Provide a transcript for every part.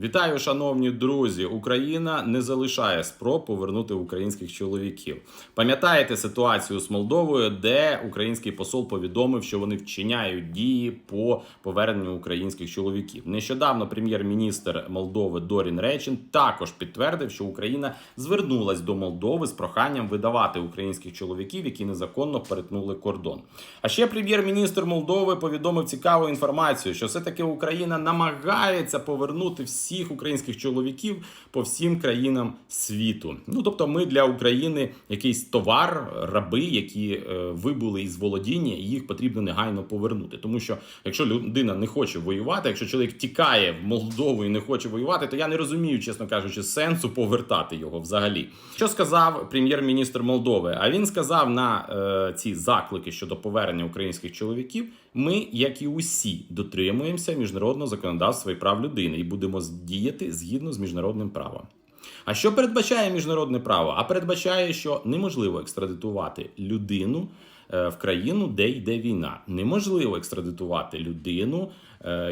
Вітаю, шановні друзі! Україна не залишає спроб повернути українських чоловіків. Пам'ятаєте ситуацію з Молдовою, де український посол повідомив, що вони вчиняють дії по поверненню українських чоловіків. Нещодавно прем'єр-міністр Молдови Дорін Речин також підтвердив, що Україна звернулась до Молдови з проханням видавати українських чоловіків, які незаконно перетнули кордон. А ще прем'єр-міністр Молдови повідомив цікаву інформацію, що все таки Україна намагається повернути всіх українських чоловіків по всім країнам світу. Ну тобто, ми для України якийсь товар, раби, які е, вибули із володіння, і їх потрібно негайно повернути. Тому що якщо людина не хоче воювати, якщо чоловік тікає в Молдову і не хоче воювати, то я не розумію, чесно кажучи, сенсу повертати його взагалі. Що сказав прем'єр-міністр Молдови? А він сказав на е, ці заклики щодо повернення українських чоловіків. Ми, як і усі, дотримуємося міжнародного законодавства і прав людини і будемо діяти згідно з міжнародним правом. А що передбачає міжнародне право? А передбачає, що неможливо екстрадитувати людину е, в країну, де йде війна. Неможливо екстрадитувати людину,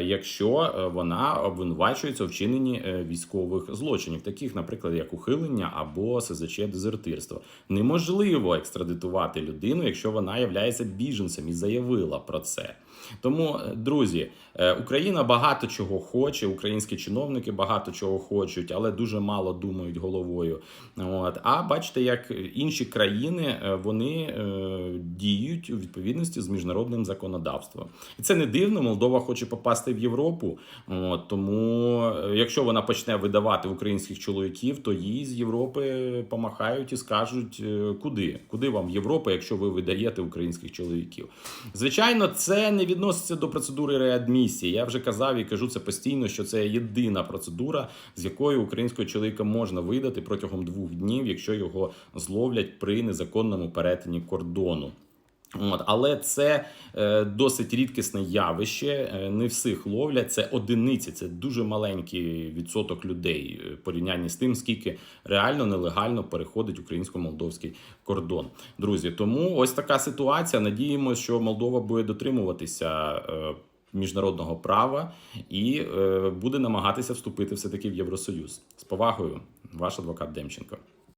якщо е, вона обвинувачується у вчиненні е, військових злочинів, таких, наприклад, як ухилення або СЗЧ дезертирство. Неможливо екстрадитувати людину, якщо вона є біженцем і заявила про це. Тому, е, друзі, е, Україна багато чого хоче, українські чиновники багато чого хочуть, але дуже мало думають головою. От. А бачите, як інші країни е, вони е, діють у відповідності з міжнародним законодавством. І це не дивно. Молдова хоче попасти в Європу. От. Тому, е, якщо вона почне видавати українських чоловіків, то їй з Європи помахають і скажуть, е, куди? Куди вам Європа, якщо ви видаєте українських чоловіків? Звичайно, це не відноситься до процедури реадмісії. Я вже казав і кажу це постійно, що це єдина процедура, з якою українського чоловіка можна видати протягом двох днів, якщо його зловлять при незаконному перетині кордону. От, але це е, досить рідкісне явище. е, Не всіх ловлять. Це одиниці, це дуже маленький відсоток людей е, порівнянні з тим, скільки реально нелегально переходить українсько-молдовський кордон. Друзі, тому ось така ситуація. Надіємося, що Молдова буде дотримуватися. е, Міжнародного права і е, буде намагатися вступити все таки в Євросоюз з повагою, ваш адвокат Демченко.